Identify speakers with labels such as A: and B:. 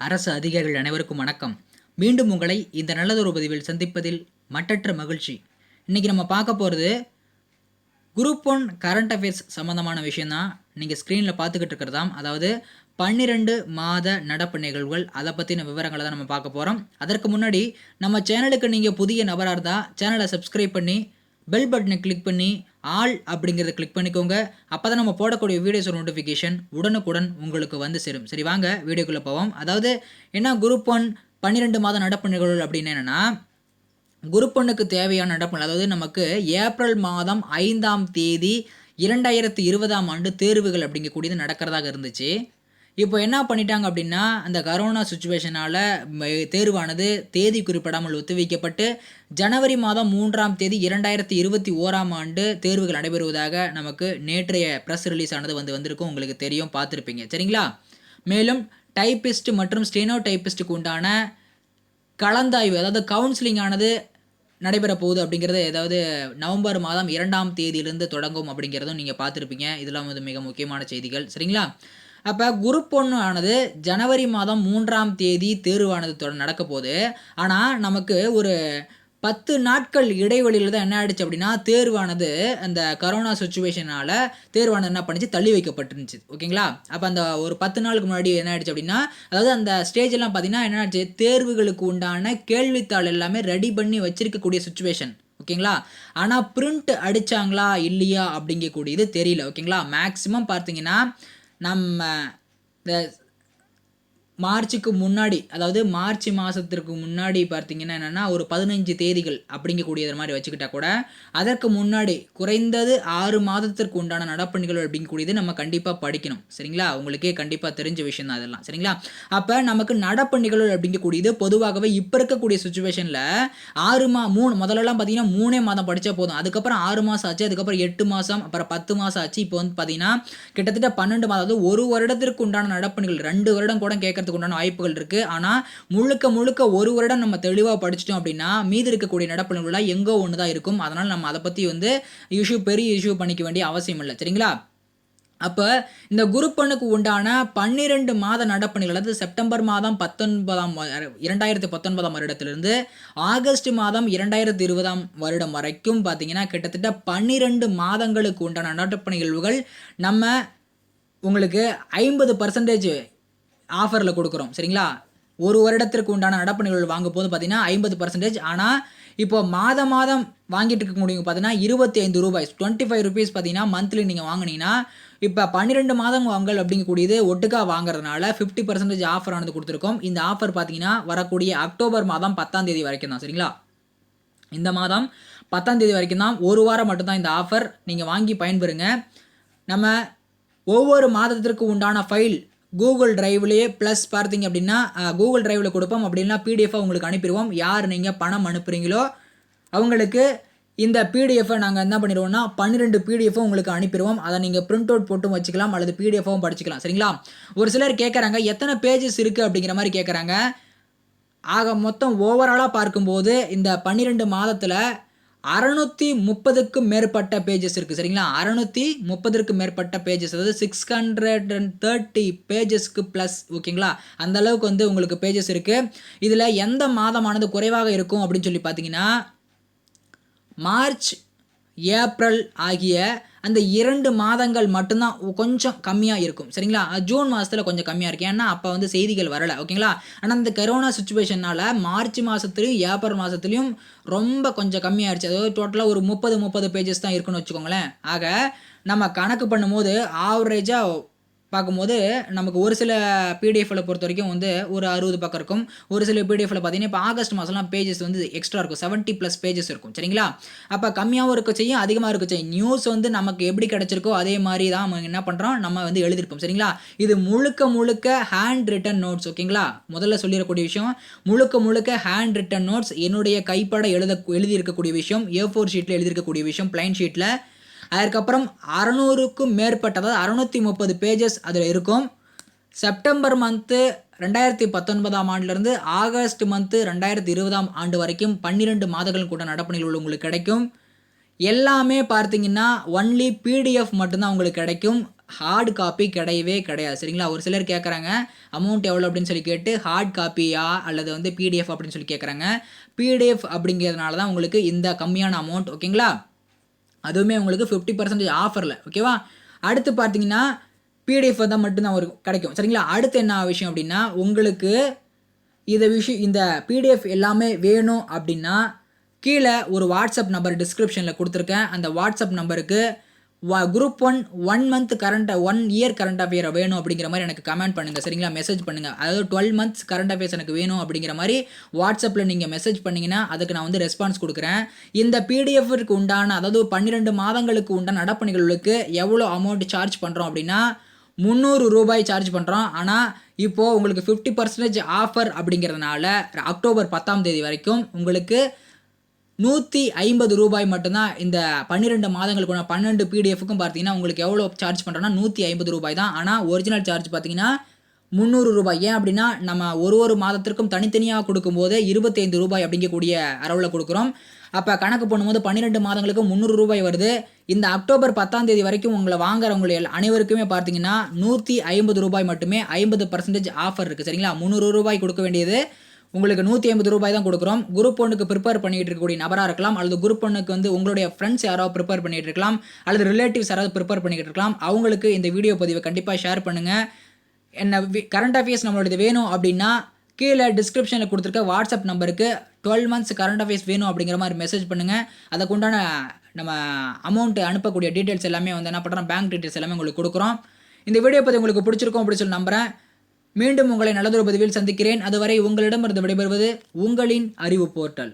A: அரசு அதிகாரிகள் அனைவருக்கும் வணக்கம். மீண்டும் உங்களை இந்த நல்லதொரு பதிவில் சந்திப்பதில் மட்டற்ற மகிழ்ச்சி. இன்றைக்கி நம்ம பார்க்க போகிறது குரூப் ஒன் கரண்ட் அஃபேர்ஸ் சம்மந்தமான விஷயந்தான் நீங்கள் ஸ்க்ரீனில் பார்த்துக்கிட்டு இருக்கிறதாம். அதாவது பன்னிரெண்டு மாத நடப்பு நிகழ்வுகள் அதை பற்றின விவரங்களை தான் நம்ம பார்க்க போகிறோம் அதற்கு முன்னாடி நம்ம சேனலுக்கு நீங்கள் புதிய நபராக இருந்தால் சேனலை சப்ஸ்கிரைப் பண்ணி பெல் பட்டனை கிளிக் பண்ணி ஆல் அப்படிங்கிறத கிளிக் பண்ணிக்கோங்க. அப்போ தான் நம்ம போடக்கூடிய வீடியோஸ் நோட்டிஃபிகேஷன் உடனுக்குடன் உங்களுக்கு வந்து சேரும். சரி வாங்க வீடியோக்குள்ளே போவோம். அதாவது என்ன குரூப் ஒன் பன்னிரெண்டு மாத நடப்பு நிகழ்வுகள் அப்படின்னு என்னென்னா குரூப் ஒன்றுக்கு தேவையான நடப்பு அதாவது நமக்கு ஏப்ரல் மாதம் ஐந்தாம் தேதி இரண்டாயிரத்தி இருபதாம் ஆண்டு தேர்வுகள் அப்படிங்கக்கூடியது நடக்கிறதாக இருந்துச்சு. இப்போ என்ன பண்ணிட்டாங்க அப்படின்னா அந்த கரோனா சுச்சுவேஷனால் தேர்வானது தேதி குறிப்பிடாமல் ஒத்திவைக்கப்பட்டு ஜனவரி மாதம் மூன்றாம் தேதி இரண்டாயிரத்தி இருபத்தி ஓராம் ஆண்டு தேர்வுகள் நடைபெறுவதாக நமக்கு நேற்றைய ப்ரெஸ் ரிலீஸ் ஆனது வந்து வந்திருக்கும். உங்களுக்கு தெரியும் பார்த்துருப்பீங்க. சரிங்களா? மேலும் டைப்பிஸ்ட் மற்றும் ஸ்டெனோ டைப்பிஸ்ட்டுக்கு உண்டான கலந்தாய்வு அதாவது கவுன்சிலிங் ஆனது நடைபெற போகுது அப்படிங்கிறது ஏதாவது நவம்பர் மாதம் இரண்டாம் தேதியிலிருந்து தொடங்கும் அப்படிங்கிறதும் நீங்கள் பார்த்துருப்பீங்க. இதெல்லாம் வந்து மிக முக்கியமான செய்திகள். சரிங்களா? அப்போ குரூப் ஒன்று ஆனது ஜனவரி மாதம் மூன்றாம் தேதி தேர்வானது நடக்க போகுது ஆனால் நமக்கு ஒரு பத்து நாட்கள் இடைவெளியில் தான் என்ன ஆயிடுச்சு அப்படின்னா தேர்வானது அந்த கரோனா சுச்சுவேஷனால் தேர்வானது என்ன பண்ணிச்சு? தள்ளி வைக்கப்பட்டுருந்துச்சு. ஓகேங்களா? அப்போ அந்த ஒரு பத்து நாளுக்கு முன்னாடி என்ன ஆயிடுச்சு அப்படின்னா அதாவது அந்த ஸ்டேஜெல்லாம் பார்த்தீங்கன்னா என்ன ஆச்சு தேர்வுகளுக்கு உண்டான கேள்வித்தாள் எல்லாமே ரெடி பண்ணி வச்சிருக்கக்கூடிய சுச்சுவேஷன் ஓகேங்களா? ஆனால் பிரிண்ட் அடித்தாங்களா இல்லையா? அப்படிங்கக்கூடியது தெரியல. ஓகேங்களா? மேக்ஸிமம் பார்த்தீங்கன்னா நம்ம இந்த மார்ச்சுக்கு முன்னாடி அதாவது மார்ச் மாதத்திற்கு முன்னாடி பார்த்தீங்கன்னா என்னென்னா ஒரு பதினஞ்சு தேதிகள் அப்படிங்கக்கூடியது மாதிரி வச்சுக்கிட்டா கூட அதற்கு முன்னாடி குறைந்தது ஆறு மாதத்திற்கு உண்டான நடப்பணிகள் அப்படிங்கக்கூடியது நம்ம கண்டிப்பாக படிக்கணும். சரிங்களா? உங்களுக்கே கண்டிப்பாக தெரிஞ்ச விஷயம் தான் அதெல்லாம் சரிங்களா? அப்போ நமக்கு நடப்பு நிகழ்வு அப்படிங்கக்கூடியது பொதுவாகவே இப்போ இருக்கக்கூடிய சுச்சுவேஷனில் ஆறு மா மூணு முதல்லலாம் பார்த்தீங்கன்னா மூணே மாதம் படித்தா போதும். அதுக்கப்புறம் ஆறு மாதம் ஆச்சு அதுக்கப்புறம் எட்டு மாதம் அப்புறம் பத்து மாதம் ஆச்சு. இப்போ வந்து பார்த்தீங்கன்னா கிட்டத்தட்ட பன்னெண்டு மாதம் அதாவது ஒரு வருடத்திற்கு உண்டான நடப்பணிகள் நிகழ்வு ரெண்டு வருடம் கூட கேட்குற படிக்கிறதுக்கு உண்டான வாய்ப்புகள் இருக்குது ஆனால் முழுக்க முழுக்க ஒரு வருடம் நம்ம தெளிவாக படிச்சிட்டோம் அப்படின்னா மீதி இருக்கக்கூடிய நடப்பு எங்கோ ஒன்று தான் இருக்கும். அதனால் நம்ம அதை பற்றி வந்து இஷ்யூ பெரிய இஷ்யூ பண்ணிக்க வேண்டிய அவசியம் இல்லை. சரிங்களா? அப்போ இந்த குருப்பனுக்கு உண்டான பன்னிரெண்டு மாத நடப்பணிகள் அதாவது செப்டம்பர் மாதம் பத்தொன்பதாம் இரண்டாயிரத்தி பத்தொன்பதாம் வருடத்திலிருந்து ஆகஸ்ட் மாதம் இரண்டாயிரத்தி இருபதாம் வருடம் வரைக்கும் பார்த்தீங்கன்னா கிட்டத்தட்ட பன்னிரெண்டு மாதங்களுக்கு உண்டான நடப்பு நிகழ்வுகள் நம்ம உங்களுக்கு ஐம்பது பர்சன்டேஜ் ஆஃபரில் கொடுக்குறோம் சரிங்களா? ஒரு வருடத்திற்கு உண்டான நடப்பு நிகழ்வு வாங்கும் போது பார்த்தீங்கன்னா ஐம்பது பர்சன்டேஜ் ஆனால் இப்போ மாதம் மாதம் வாங்கிட்டு இருக்க முடியும் பார்த்தீங்கன்னா இருபத்தி ஐந்து ரூபாய் டுவெண்ட்டி ஃபைவ் ருபீஸ் பார்த்தீங்கன்னா மந்த்லி நீங்கள் வாங்கினீங்கன்னா இப்போ பன்னிரெண்டு மாதம் வாங்கல் அப்படிங்கக்கூடியது ஒட்டுக்கா வாங்குறதுனால ஃபிஃப்டி பர்சன்டேஜ் ஆஃபர் ஆனது கொடுத்துருக்கோம். இந்த ஆஃபர் பார்த்தீங்கன்னா வரக்கூடிய அக்டோபர் மாதம் பத்தாம் தேதி வரைக்கும் தான் சரிங்களா? இந்த மாதம் பத்தாம் தேதி வரைக்கும் தான் ஒரு வாரம் மட்டும்தான் இந்த ஆஃபர் நீங்கள் வாங்கி பயன்பெறுங்க. நம்ம ஒவ்வொரு மாதத்திற்கு உண்டான ஃபைல் கூகுள் டிரைவ்லேயே ப்ளஸ் பார்த்தீங்க அப்படின்னா கூகுள் டிரைவில் கொடுப்போம் அப்படின்னா பிடிஎஃபாக உங்களுக்கு அனுப்பிடுவோம். யார் நீங்கள் பணம் அனுப்புகிறீங்களோ அவங்களுக்கு இந்த பிடிஎஃபை நாங்கள் என்ன பண்ணிடுவோம்னா பன்னிரெண்டு பிடிஎஃபும் உங்களுக்கு அனுப்பிடுவோம். அதை நீங்கள் பிரிண்ட் அவுட் போட்டும் வச்சுக்கலாம் அல்லது பிடிஎஃபாகவும் படிச்சுக்கலாம். சரிங்களா? ஒரு சிலர் கேட்குறாங்க எத்தனை பேஜஸ் இருக்குது அப்படிங்கிற மாதிரி கேட்குறாங்க ஆக மொத்தம் ஓவராலாக பார்க்கும்போது இந்த பன்னிரெண்டு மாதத்தில் அறநூற்றி முப்பதுக்கும் மேற்பட்ட பேஜஸ் இருக்குது சரிங்களா? அறநூற்றி முப்பதுக்கு மேற்பட்ட பேஜஸ் அதாவது சிக்ஸ் ஹண்ட்ரட் அண்ட் தேர்ட்டி பேஜஸ்க்கு ப்ளஸ் ஓகேங்களா? அந்த அளவுக்கு வந்து உங்களுக்கு பேஜஸ் இருக்குது இதில் எந்த மாதமானது குறைவாக இருக்கும் அப்படின்னு சொல்லி பார்த்தீங்கன்னா மார்ச் ஏப்ரல் ஆகிய அந்த இரண்டு மாதங்கள் மட்டும்தான் கொஞ்சம் கம்மியாக இருக்கும். சரிங்களா? ஜூன் மாதத்தில் கொஞ்சம் கம்மியாக இருக்கும். ஏன்னா அப்போ வந்து செய்திகள் வரலை. ஓகேங்களா? ஆனால் இந்த கரோனா சுச்சுவேஷனால் மார்ச் மாதத்துலையும் ஏப்ரல் மாதத்துலையும் ரொம்ப கொஞ்சம் கம்மியாகிடுச்சு அதாவது டோட்டலாக ஒரு முப்பது முப்பது பேஜஸ் தான் இருக்குன்னு வச்சுக்கோங்களேன். ஆக நம்ம கணக்கு பண்ணும்போது ஆவரேஜாக பார்க்கும்போது நமக்கு ஒரு சில பிடிஎஃப்ல பொறுத்த வரைக்கும் வந்து ஒரு அறுபது பக்கம் இருக்கும். ஒரு சில பிடிஎஃப்ல பார்த்தீங்கன்னா இப்போ ஆகஸ்ட் மாதம்லாம் பேஜஸ் வந்து எக்ஸ்ட்ரா இருக்கும். செவன்ட்டி ப்ளஸ் பேஜஸ் இருக்கும். சரிங்களா? அப்போ கம்மியாகவும் இருக்க செய்யும் அதிகமாக இருக்க செய்யும். நியூஸ் வந்து நமக்கு எப்படி கிடச்சிருக்கோ அதே மாதிரி தான் நம்ம என்ன பண்ணுறோம் நம்ம வந்து எழுதியிருப்போம். சரிங்களா? இது முழுக்க முழுக்க ஹேண்ட் ரிட்டன் நோட்ஸ் ஓகேங்களா? முதல்ல சொல்லிடக்கூடிய விஷயம் முழுக்க முழுக்க ஹேண்ட் ரிட்டன் நோட்ஸ் என்னுடைய கைப்பட எழுத எழுதியிருக்கக்கூடிய விஷயம் ஏ ஃபோர் ஷீட்டில் எழுதியிருக்கக்கூடிய விஷயம் பிளைன் ஷீட்டில் அதுக்கப்புறம் அறநூறுக்கும் மேற்பட்ட அதாவது அறநூற்றி முப்பது பேஜஸ் அதில் இருக்கும். செப்டம்பர் மந்த்து ரெண்டாயிரத்தி பத்தொன்பதாம் ஆண்டுலேருந்து ஆகஸ்ட் மந்த்து ரெண்டாயிரத்தி இருபதாம் ஆண்டு வரைக்கும் பன்னிரெண்டு மாதங்கள் கூட நடப்பணிகள் உங்களுக்கு கிடைக்கும். எல்லாமே பார்த்தீங்கன்னா ஒன்லி பிடிஎஃப் மட்டும்தான் உங்களுக்கு கிடைக்கும். ஹார்டு காப்பி கிடையவே கிடையாது. சரிங்களா? ஒரு சிலர் கேட்குறாங்க அமௌண்ட் எவ்வளோ அப்படின்னு சொல்லி கேட்டு ஹார்ட் காப்பியா அல்லது வந்து பிடிஎஃப் அப்படின்னு சொல்லி கேட்குறாங்க பிடிஎஃப் அப்படிங்கிறதுனால தான் உங்களுக்கு இந்த கம்மியான அமௌண்ட் ஓகேங்களா அதுவுமே உங்களுக்கு ஃபிஃப்டி பர்சன்டேஜ் ஆஃபரில் ஓகேவா அடுத்து பார்த்தீங்கன்னா பிடிஎஃப் தான் மட்டும்தான் ஒரு கிடைக்கும். சரிங்களா? அடுத்து என்ன விஷயம் அப்படின்னா உங்களுக்கு இந்த விஷயம் இந்த பிடிஎஃப் எல்லாமே வேணும் அப்படின்னா கீழே ஒரு வாட்ஸ்அப் நம்பர் டிஸ்கிரிப்ஷனில் கொடுத்துருக்கேன். அந்த வாட்ஸ்அப் நம்பருக்கு group one one month current one year current affair வேணும் அப்படிங்கிற மாதிரி எனக்கு கமெண்ட் பண்ணுங்கள் சரிங்களா? மெசேஜ் பண்ணுங்கள் அதாவது டுவெல் மந்த்ஸ் கரண்ட் அஃபேர்ஸ் எனக்கு வேணும் அப்படிங்கிற மாதிரி வாட்ஸ்அப்பில் நீங்கள் மெசேஜ் பண்ணிங்கன்னா அதுக்கு நான் வந்து ரெஸ்பான்ஸ் கொடுக்குறேன். இந்த பிடிஎஃப்க்கு உண்டான அதாவது பன்னிரெண்டு மாதங்களுக்கு உண்டான நடப்பணிகளுக்கு எவ்வளோ அமௌண்ட் சார்ஜ் பண்ணுறோம் அப்படின்னா முந்நூறு ரூபாய் சார்ஜ் பண்ணுறோம் ஆனால் இப்போது உங்களுக்கு ஃபிஃப்டி பர்சன்டேஜ் ஆஃபர் அப்படிங்கிறதுனால அக்டோபர் பத்தாம் தேதி வரைக்கும் உங்களுக்கு நூற்றி ஐம்பது ரூபாய் மட்டும்தான் இந்த பன்னிரெண்டு மாதங்களுக்கு பன்னெண்டு பிடிஎஃப்க்கும் பார்த்தீங்கன்னா உங்களுக்கு எவ்வளோ சார்ஜ் பண்ணுறோன்னா நூற்றி ஐம்பது ரூபாய் தான். ஆனால் ஒரிஜினல் சார்ஜ் பார்த்தீங்கன்னா முந்நூறு ரூபாய். ஏன் அப்படின்னா நம்ம ஒரு ஒரு மாதத்திற்கும் தனித்தனியாக கொடுக்கும்போது இருபத்தைந்து ரூபாய் அப்படிங்கக்கூடிய அளவில் கொடுக்குறோம். அப்போ கணக்கு பண்ணும்போது பன்னிரெண்டு மாதங்களுக்கு முந்நூறு ரூபாய் வருது. இந்த அக்டோபர் பத்தாம் தேதி வரைக்கும் உங்களை வாங்குறவங்களை அனைவருக்குமே பார்த்தீங்கன்னா நூற்றி ஐம்பது ரூபாய் மட்டுமே ஐம்பது பர்சன்டேஜ் ஆஃபர் இருக்குது சரிங்களா? முந்நூறு ரூபாய் கொடுக்க வேண்டியது. உங்களுக்கு நூற்றி ஐம்பது ரூபாய் தான் கொடுக்குறோம். குரூப் ஒன்றுக்கு ப்ரிப்பேர் பண்ணிட்டு இருக்கக்கூடிய நபராக இருக்கலாம். அல்லது குரூப் ஒன்றுக்கு வந்து உங்களுடைய ஃப்ரெண்ட்ஸ் யாராவது ப்ரிப்பேர் பண்ணிட்டு இருக்கலாம். அல்லது ரிலேட்டிவ்ஸ் யாராவது ப்ரிப்பேர் பண்ணிட்டு இருக்கலாம். அவங்களுக்கு இந்த வீடியோ பதிவை கண்டிப்பாக ஷேர் பண்ணுங்கள் என்ன கரண்ட் அஃபேர்ஸ் நம்மளோடது வேணும் அப்படின்னா கீழே டிஸ்கிரிப்ஷனில் கொடுத்துருக்க வாட்ஸ்அப் நம்பருக்கு டுவெல் மந்த்ஸ் கரண்ட் அஃபேர்ஸ் வேணும் அப்படிங்கிற மாதிரி மெசேஜ் பண்ணுங்கள் அதுக்குண்டான நம்ம அமௌண்ட் அனுப்பக்கூடிய டீட்டெயில்ஸ் எல்லாமே வந்து என்ன பண்ணுறோம் பேங்க் டீட்டெயில்ஸ் எல்லாமே உங்களுக்கு கொடுக்குறோம். இந்த வீடியோ பற்றி உங்களுக்கு பிடிச்சிருக்கும் அப்படின்னு சொல்லி நம்புகிறேன் மீண்டும் உங்களை நல்லதொரு பதிவில் சந்திக்கிறேன். அதுவரை உங்களிடமிருந்து விடைபெறுவது உங்களின் அறிவு போர்ட்டல்.